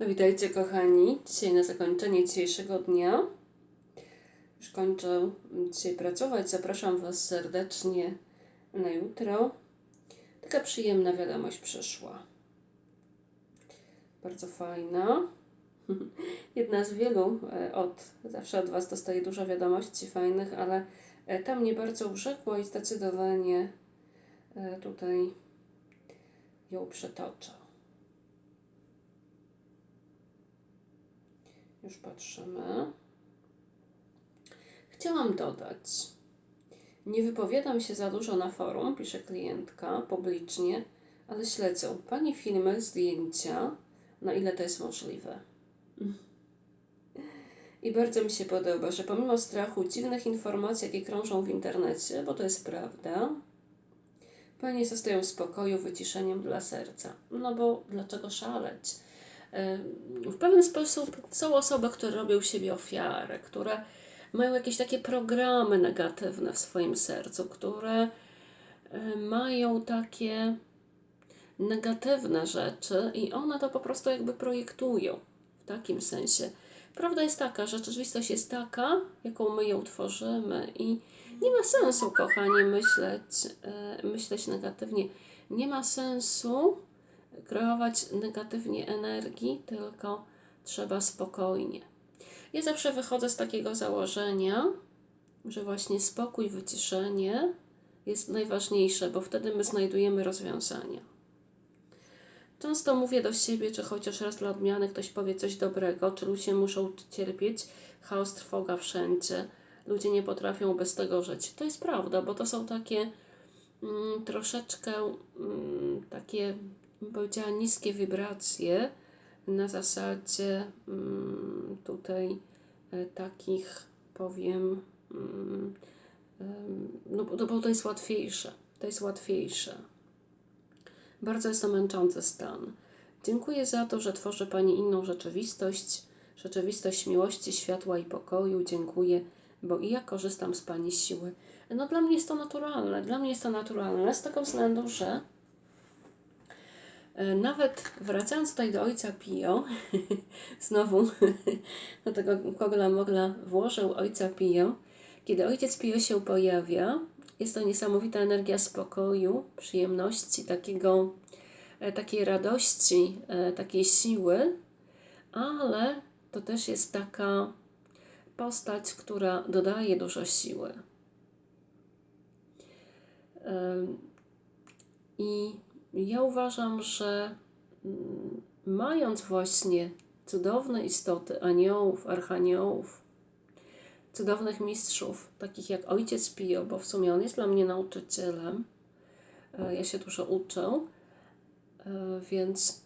No witajcie kochani. Dzisiaj na zakończenie dzisiejszego dnia. Już kończę dzisiaj pracować. Zapraszam Was serdecznie na jutro. Taka przyjemna wiadomość przyszła. Bardzo fajna. Jedna z wielu e, od, zawsze od Was dostaję dużo wiadomości fajnych, ale e, ta mnie bardzo urzekła i zdecydowanie e, tutaj ją przetoczę. Już patrzymy. Chciałam dodać. Nie wypowiadam się za dużo na forum, pisze klientka publicznie, ale śledzę Pani filmy, zdjęcia, na ile to jest możliwe. I bardzo mi się podoba, że pomimo strachu, dziwnych informacji, jakie krążą w internecie, bo to jest prawda, Panie zostają w spokoju, wyciszeniem dla serca. No bo dlaczego szaleć? W pewien sposób są osoby, które robią siebie ofiarę, które mają jakieś takie programy negatywne w swoim sercu, które mają takie negatywne rzeczy i one to po prostu jakby projektują w takim sensie. Prawda jest taka, że rzeczywistość jest taka, jaką my ją tworzymy i nie ma sensu, kochani, myśleć, myśleć negatywnie. Nie ma sensu kreować negatywnie energii, tylko trzeba spokojnie. Ja zawsze wychodzę z takiego założenia, że właśnie spokój, wyciszenie jest najważniejsze, bo wtedy my znajdujemy rozwiązania. Często mówię do siebie, czy chociaż raz dla odmiany ktoś powie coś dobrego, czy ludzie muszą cierpieć, chaos, trwoga wszędzie. Ludzie nie potrafią bez tego żyć. To jest prawda, bo to są takie mm, troszeczkę mm, takie bym powiedziała, niskie wibracje na zasadzie mm, tutaj e, takich, powiem, mm, no bo to jest łatwiejsze. To jest łatwiejsze. Bardzo jest to męczący stan. Dziękuję za to, że tworzy Pani inną rzeczywistość, rzeczywistość miłości, światła i pokoju. Dziękuję, bo i ja korzystam z Pani siły. No dla mnie jest to naturalne. Dla mnie jest to naturalne z tego względu, że nawet wracając tutaj do ojca Pio, znowu do tego kogla mogla włożył ojca Pio, kiedy ojciec Pio się pojawia, jest to niesamowita energia spokoju, przyjemności, takiego, e, takiej radości, e, takiej siły, ale to też jest taka postać, która dodaje dużo siły. I ja uważam, że mm, mając właśnie cudowne istoty, aniołów, archaniołów, cudownych mistrzów, takich jak ojciec Pio, bo w sumie on jest dla mnie nauczycielem, e, ja się dużo uczę, e, więc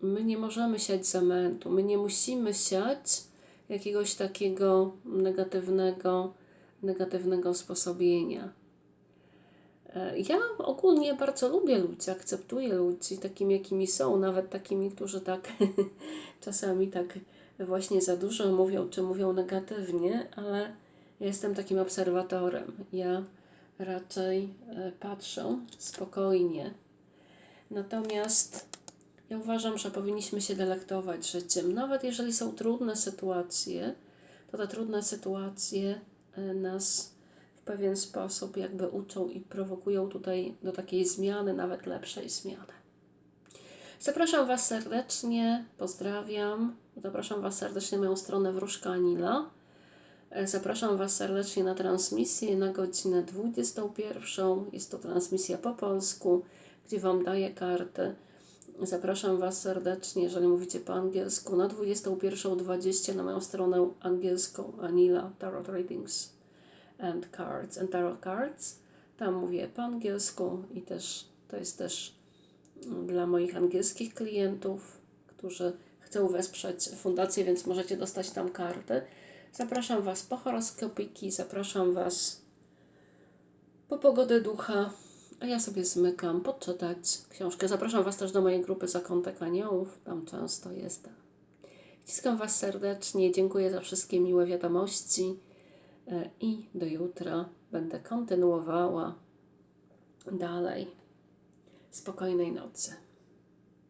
my nie możemy siać zamętu, my nie musimy siać jakiegoś takiego negatywnego, negatywnego sposobienia. E, ja ogólnie bardzo lubię ludzi, akceptuję ludzi takimi, jakimi są, nawet takimi, którzy tak czasami tak właśnie za dużo mówią, czy mówią negatywnie, ale ja jestem takim obserwatorem. Ja raczej e, patrzę spokojnie. Natomiast ja uważam, że powinniśmy się delektować życiem. Nawet jeżeli są trudne sytuacje, to te trudne sytuacje e, nas pewien sposób jakby uczą i prowokują tutaj do takiej zmiany, nawet lepszej zmiany. Zapraszam Was serdecznie, pozdrawiam. Zapraszam Was serdecznie na moją stronę Wróżka Anila. Zapraszam Was serdecznie na transmisję na godzinę 21. Jest to transmisja po polsku, gdzie Wam daję karty. Zapraszam Was serdecznie, jeżeli mówicie po angielsku, na 21.20 na moją stronę angielską Anila Tarot Readings and Cards and Tarot Cards. Tam mówię po angielsku i też to jest też mm, dla moich angielskich klientów, którzy chcą wesprzeć fundację, więc możecie dostać tam karty. Zapraszam Was po horoskopiki, zapraszam Was po pogodę ducha, a ja sobie zmykam, podczytać książkę. Zapraszam Was też do mojej grupy Zakątek Aniołów, tam często jestem. Ściskam Was serdecznie, dziękuję za wszystkie miłe wiadomości. E, i do jutra będę kontynuowała dalej. Spokojnej nocy.